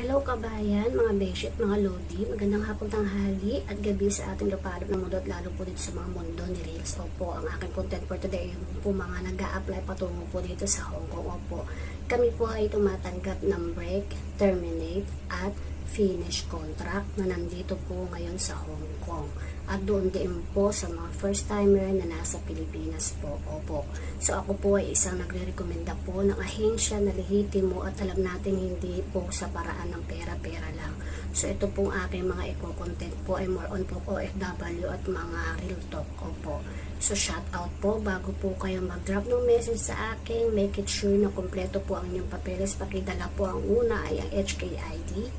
Hello kabayan, mga beshi at mga lodi. Magandang hapon tanghali at gabi sa ating lupalop na mundo at lalo po dito sa mga mundo ni Reels. Opo, ang aking content for today yung po mga nag apply patungo po dito sa Hong Kong. Opo, kami po ay tumatanggap ng break, terminate at finish contract na nandito po ngayon sa Hong Kong. At doon din po sa mga first timer na nasa Pilipinas po. Opo. So ako po ay isang nagre-recommenda po ng ahensya na lehitimo at alam natin hindi po sa paraan ng pera-pera lang. So ito pong aking mga eco-content po ay more on po OFW at mga real talk. Opo. So shout out po bago po kayo mag-drop ng message sa akin. Make it sure na kompleto po ang inyong papeles. Pakidala po ang una ay ang HKID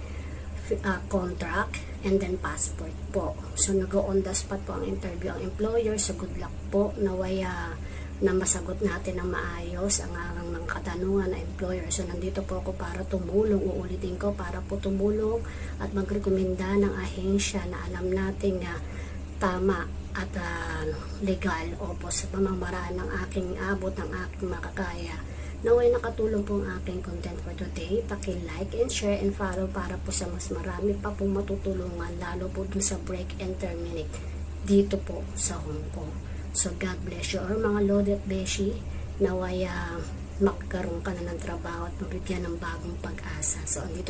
uh, contract and then passport po. So nag-on the spot po ang interview ang employer. So good luck po. Nawaya na masagot natin ng maayos ang ang ng katanungan ng employer. So nandito po ako para tumulong. Uulitin ko para po tumulong at magrekomenda ng ahensya na alam natin na tama at ah, legal o po sa pamamaraan ng aking abot ng aking makakaya. Naway nakatulong po ang aking content for today. Paki-like and share and follow para po sa mas marami pa po matutulungan lalo po dun sa break and terminate dito po sa Hong Kong. So God bless you or mga Lodi at Beshi naway ah, magkaroon ka na ng trabaho at mabigyan ng bagong pag-asa. So andito